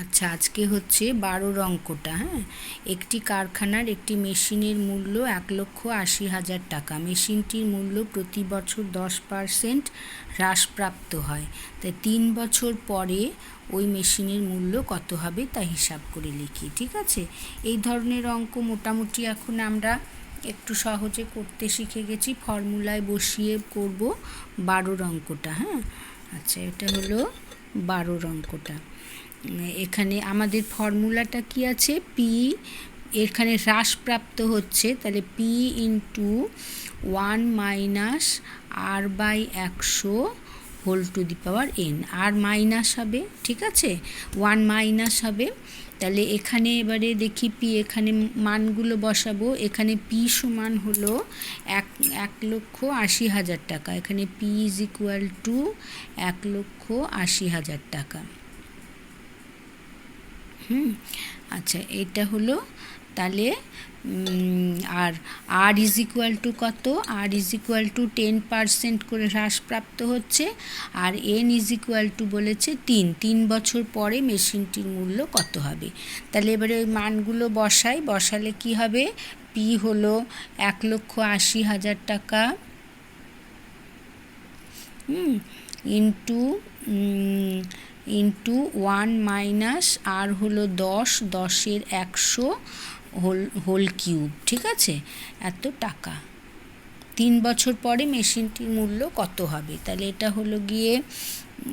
আচ্ছা আজকে হচ্ছে বারোর অঙ্কটা হ্যাঁ? একটি কারখানার একটি মেশিনের মূল্য এক লক্ষ আশি হাজার টাকা। মেশিনটির মূল্য প্রতি বছর দশ পারসেন্ট হ্রাসপ্রাপ্ত হয়। তাই তিন বছর পরে ওই মেশিনের মূল্য কত হবে তা হিসাব করে লিখি, ঠিক আছে? এই ধরনের অঙ্ক মোটামুটি এখন আমরা একটু সহজে করতে শিখে গেছি। ফর্মুলায় বসিয়ে করব বারোর অঙ্কটা হ্যাঁ? আচ্ছা এটা হলো বারোর অঙ্কটা এখানে আমাদের ফর্মুলাটা কি আছে? পি এখানে হ্রাসপ্রাপ্ত হচ্ছে, তাহলে P into one minus R by একশো whole to the power N R minus হবে, ঠিক আছে? ওয়ান মাইনাস হবে, তাহলে এখানে এবারে দেখি পি এখানে মানগুলো বসাবো। এখানে পি সমান হলো এক এক লক্ষ আশি হাজার টাকা। এখানে পি ইজ ইকুয়াল টু এক লক্ষ আশি হাজার টাকা। হুম আচ্ছা এটা হলো তাহলে আর আর ইজ ইকুয়াল টু কত? R is equal to ten percent করে হ্রাসপ্রাপ্ত হচ্ছে, আর এন ইজ ইকুয়াল টু বলেছে তিন। তিন বছর পরে মেশিনটির মূল্য কত হবে? তাহলে এবারে ওই মানগুলো বসাই, বসালে কি হবে? পি হলো এক লক্ষ আশি হাজার টাকা। হুম into into one minus R হলো দশ, দশের একশো হোল হোল কিউব, ঠিক আছে? এত টাকা। তিন বছর পরে মেশিনটির মূল্য কত হবে? তাহলে এটা হলো গিয়ে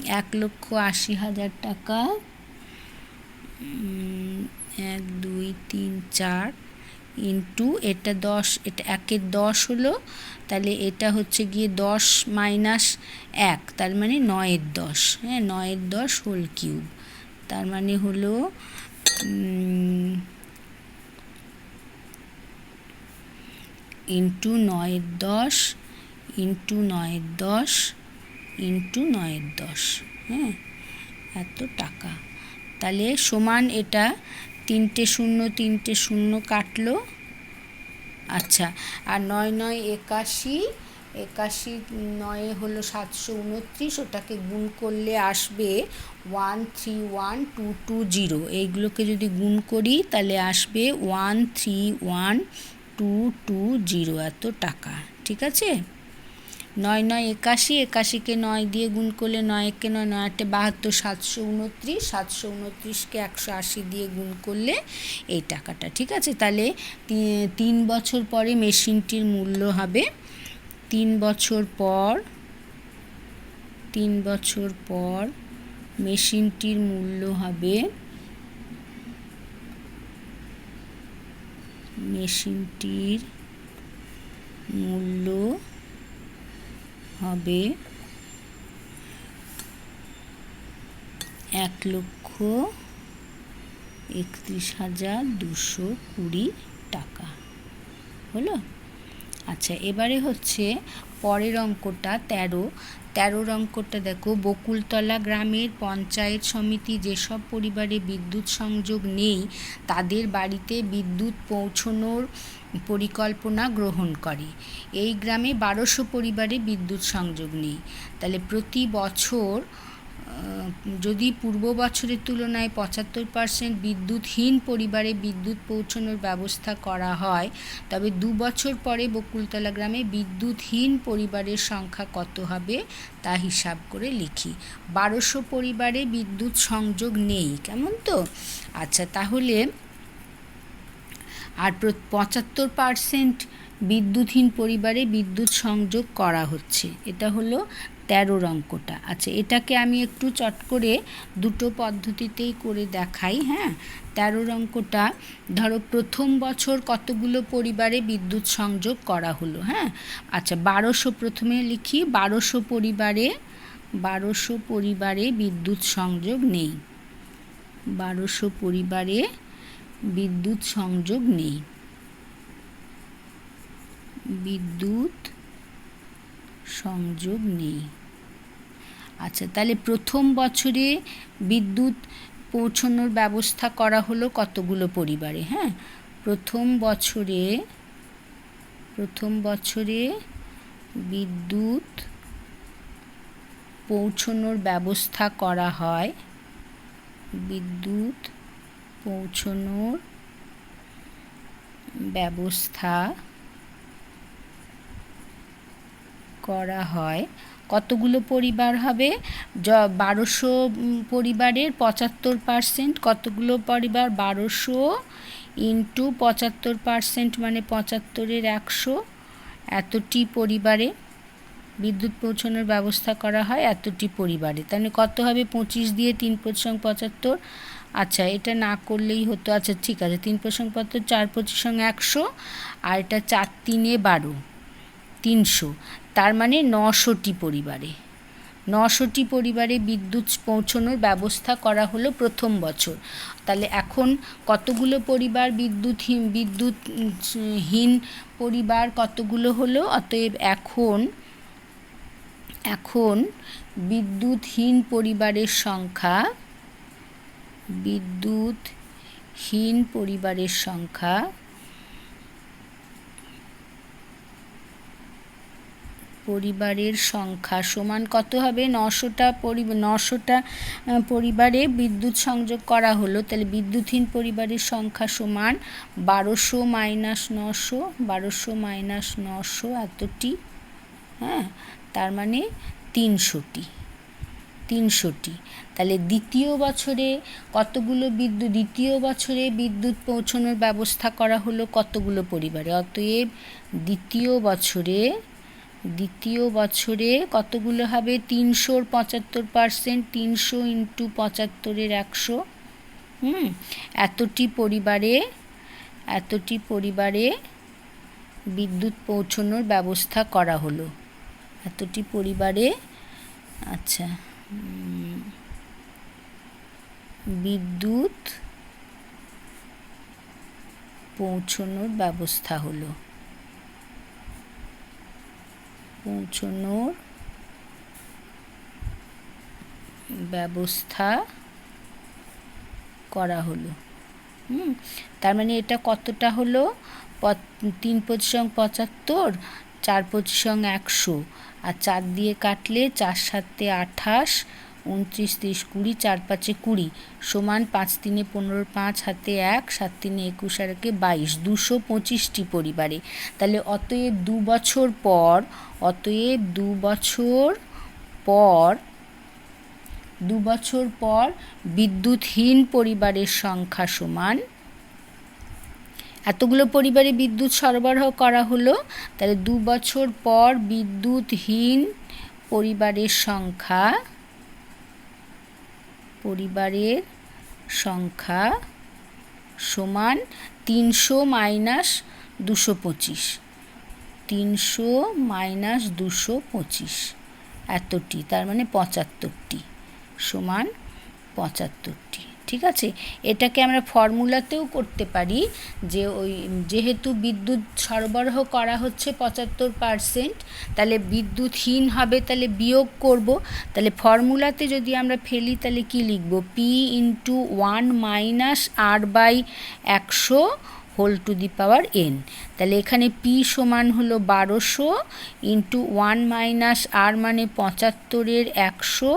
এক লক্ষ আশি হাজার টাকা। এক, দুই, তিন, চার ইন্টু, এটা দশ, এটা একের দশ হলো, তাহলে এটা হচ্ছে গিয়ে দশ মাইনাস এক, তার মানে নয়ের দশ হ্যাঁ নয়ের দশ হোল কিউব, তার মানে হলো ইন্টু নয়ের দশ, ইন্টু নয়ের দশ, ইন্টু নয়ের দশ হ্যাঁ এত টাকা, তাহলে সমান এটা তিনটে শূন্য তিনটে শূন্য কাটলো। আচ্ছা আর নয় নয় একাশি একাশি নয়ে হলো সাতশো উনত্রিশ, ওটাকে গুণ করলে আসবে one three one two two zero. এইগুলোকে যদি গুণ করি, তাহলে আসবে one three one two two zero. এত টাকা, ঠিক আছে? নয় নয় একাশি, একাশিকে নয় দিয়ে গুণ করলে নয় একে নয় নয় আটে বাহাত্তর, সাতশো উনত্রিশ, সাতশো উনত্রিশকে একশো আশি দিয়ে গুণ করলে এই টাকাটা, ঠিক আছে? তাহলে তিন বছর পরে মেশিনটির মূল্য হবে তিন বছর পর, তিন বছর পর মেশিনটির মূল্য হবে মেশিনটির মূল্য হবে এক লক্ষ একত্রিশ হাজার দুশো কুড়ি টাকা। হলো? আচ্ছা এবারে হচ্ছে পরের অঙ্কটা তেরো। তেরোর অঙ্কটা দেখো। বকুলতলা গ্রামের পঞ্চায়েত সমিতি যেসব পরিবারে বিদ্যুৎ সংযোগ নেই, তাদের বাড়িতে বিদ্যুৎ পৌঁছনোর পরিকল্পনা গ্রহণ করে। এই গ্রামে বারোশো পরিবারে বিদ্যুৎ সংযোগ নেই। তাহলে প্রতি বছর যদি পূর্ব বছরের তুলনায় পঁচাত্তর পার্সেন্ট বিদ্যুৎহীন পরিবারে বিদ্যুৎ পৌঁছানোর ব্যবস্থা করা হয়, তবে দু বছর পরে বকুলতলা গ্রামে বিদ্যুৎহীন পরিবারের সংখ্যা কত হবে তা হিসাব করে লিখি। বারোশো পরিবারে বিদ্যুৎ সংযোগ নেই, কেমন তো? আচ্ছা তাহলে আর পঁচাত্তর পার্সেন্ট বিদ্যুৎহীন পরিবারে বিদ্যুৎ সংযোগ করা হচ্ছে। এটা হলো তেরোর অঙ্কটা আচ্ছা এটাকে আমি একটু চট করে দুটো পদ্ধতিতেই করে দেখাই হ্যাঁ? তেরোর অঙ্কটা ধরো প্রথম বছর কতগুলো পরিবারে বিদ্যুৎ সংযোগ করা হলো হ্যাঁ? আচ্ছা বারোশো প্রথমে লিখি, বারোশো পরিবারে বারোশো পরিবারে বিদ্যুৎ সংযোগ নেই। বারোশো পরিবারে বিদ্যুৎ সংযোগ নেই। বিদ্যুৎ সংযোগ নেই। আচ্ছা তাহলে প্রথম বছরে বিদ্যুৎ পৌঁছানোর ব্যবস্থা করা হলো কতগুলো পরিবারে হ্যাঁ? প্রথম বছরে প্রথম বছরে বিদ্যুৎ পৌঁছানোর ব্যবস্থা করা হয়। বিদ্যুৎ পৌঁছনোর ব্যবস্থা করা হয়। কতগুলো পরিবার হবে? য, বারোশো পরিবারের পঁচাত্তর পার্সেন্ট কতগুলো পরিবার? বারোশো ইন্টু পঁচাত্তর পার্সেন্ট মানে পঁচাত্তরের একশো। এতটি পরিবারে বিদ্যুৎ পৌঁছানোর ব্যবস্থা করা হয় এতটি পরিবারে। তাহলে কত হবে? পঁচিশ দিয়ে তিন পঁচিশ পঁচাত্তর। আচ্ছা এটা না করলেই হতো। আচ্ছা ঠিক আছে। তিন পঁচিশ পঁচাত্তর, চার পঁচিশ একশো, আর এটা চার তিনে বারো। তিনশো, তার মানে নশোটি পরিবারে। নশোটি পরিবারে বিদ্যুৎ পৌঁছানোর ব্যবস্থা করা হলো প্রথম বছর। তাহলে এখন কতগুলো পরিবার বিদ্যুৎহীন বিদ্যুৎহীন পরিবার কতগুলো হলো? অতএব এখন এখন বিদ্যুৎহীন পরিবারের সংখ্যা বিদ্যুৎহীন পরিবারের সংখ্যা পরিবারের সংখ্যা সমান কত হবে? নশোটা পরি, নশোটা পরিবারে বিদ্যুৎ সংযোগ করা হলো, তাহলে বিদ্যুৎহীন পরিবারের সংখ্যা সমান বারোশো মাইনাস নশো, বারোশো মাইনাস নশো এতটি হ্যাঁ? তার মানে তিনশোটি তিনশোটি। তাহলে দ্বিতীয় বছরে কতগুলো বিদ্যুৎ, দ্বিতীয় বছরে বিদ্যুৎ পৌঁছানোর ব্যবস্থা করা হলো কতগুলো পরিবারে? অতএব দ্বিতীয় বছরে দ্বিতীয় বছরে কতগুলো হবে? তিনশোর পঁচাত্তর পার্সেন্ট তিনশো ইন্টু পঁচাত্তরের একশো। হুম, এতটি পরিবারে এতটি পরিবারে বিদ্যুৎ পৌঁছানোর ব্যবস্থা করা হলো। এতটি পরিবারে আচ্ছা বিদ্যুৎ পৌঁছানোর ব্যবস্থা হলো। পৌঁছানোর ব্যবস্থা করা হলো। হুম, তার মানে এটা কতটা হলো? তিন পঁচিশং পঁচাত্তর, চার পঁচিশং একশো, আর চার দিয়ে কাটলে চার সাতে আঠাশ উনত্রিশ, তিরিশ, কুড়ি, চার পাঁচে কুড়ি সমান পাঁচ তিনে পনেরো, পাঁচ হাতে এক, সাত তিনে একুশ, আর একে বাইশ, দুশো পঁচিশটি পরিবারে। তাহলে অতএব দু বছর পর, অতএব দু বছর পর, দু বছর পর বিদ্যুৎহীন পরিবারের সংখ্যা সমান। এতগুলো পরিবারে বিদ্যুৎ সরবরাহ করা হলো, তাহলে দু বছর পর বিদ্যুৎহীন পরিবারের সংখ্যা পরিবারের সংখ্যা সমান তিনশো মাইনাস দুশো পঁচিশ। তিনশো মাইনাস দুশো পঁচিশ। এতটি, তার মানে পঁচাত্তরটি সমান পঁচাত্তরটি। ঠিক আছে? এটাকে আমরা ফর্মুলাতেও করতে পারি যে ওই যেহেতু বিদ্যুৎ সরবরাহ করা হচ্ছে পঁচাত্তর পারসেন্ট তাহলে বিদ্যুৎহীন হবে, তাহলে বিয়োগ করব। তাহলে ফর্মুলাতে যদি আমরা ফেলি, তাহলে কি লিখব? P into one minus R by একশো whole to the power N তাহলে এখানে পি সমান হলো বারোশো ইন্টু ওয়ান মাইনাস আর মানে পঁচাত্তরের একশো,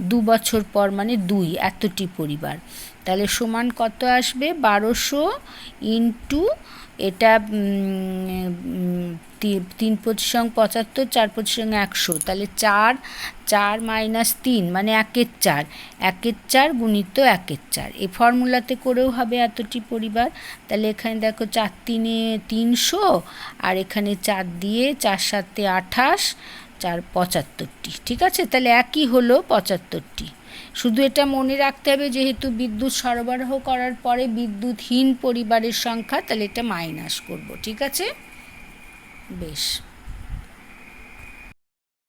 দু বছর পর মানে দুই, এতটি পরিবার। তাহলে সমান কত আসবে? বারোশো ইন্টু এটা তিন পঁচিশং পঁচাত্তর, চার পঁচিশং একশো। তাহলে চার চার মাইনাস তিন মানে একের চার। একের চার গুণিত একের চার। এই ফর্মুলাতে করেও হবে এতটি পরিবার। তাহলে এখানে দেখো চার তিনে তিনশো, আর এখানে চার দিয়ে চার সাতে আঠাশ, চার পঁচাত্তরটি। ঠিক আছে? তাহলে একই হলো পঁচাত্তরটি। শুধু এটা মনে রাখতে হবে, যেহেতু বিদ্যুৎ সরবরাহ করার পরে বিদ্যুৎহীন পরিবারের সংখ্যা, তাহলে এটা মাইনাস করব, ঠিক আছে? বেশ।